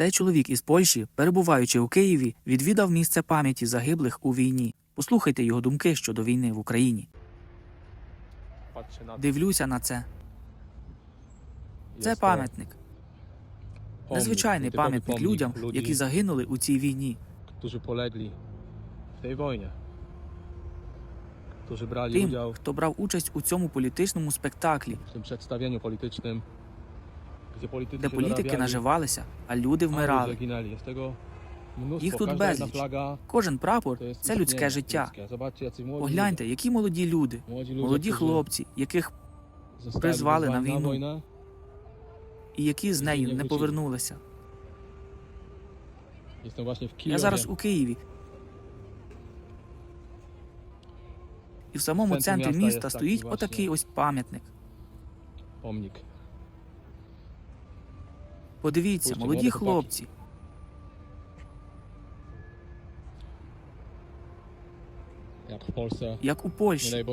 Цей чоловік із Польщі, перебуваючи у Києві, відвідав місце пам'яті загиблих у війні. Послухайте його думки щодо війни в Україні. Дивлюся на це. Це пам'ятник, незвичайний пам'ятник людям, які загинули у цій війні, тим, хто брав участь у цьому політичному спектаклі, де політики наживалися, а люди вмирали. Їх тут безліч. Кожен прапор це людське життя. Погляньте, які молоді люди, молоді хлопці, яких призвали на війну. і які з нею не повернулися. Я зараз у Києві. І в самому центрі міста стоїть отакий ось пам'ятник. Подивіться, молоді хлопці. Як у Польщі.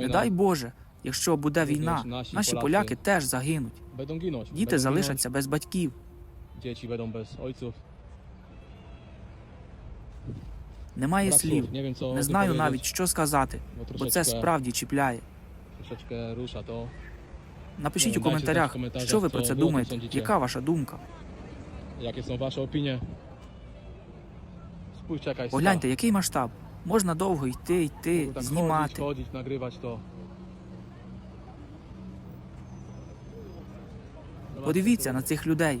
Не дай Боже, якщо буде війна, наші поляки теж загинуть. Діти залишаться без батьків. Немає слів. Не знаю навіть, що сказати, бо це справді чіпляє. Напишіть Ну, у коментарях, що ви про це думаєте, яка ваша думка. Погляньте, який масштаб. Можна довго йти, йти, знімати. Подивіться на цих людей.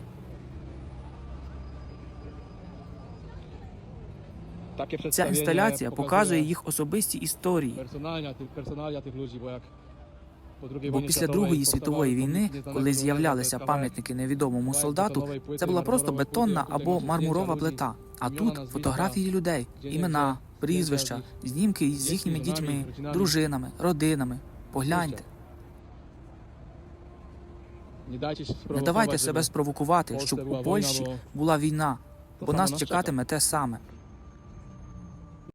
Ця інсталяція показує їх особисті історії. Бо після Другої світової війни, коли з'являлися пам'ятники невідомому солдату, це була просто бетонна або мармурова плита. А тут фотографії людей, імена, прізвища, знімки з їхніми дітьми, дружинами, родинами. Погляньте, не давайте себе спровокувати, щоб у Польщі була війна, бо нас чекатиме те саме.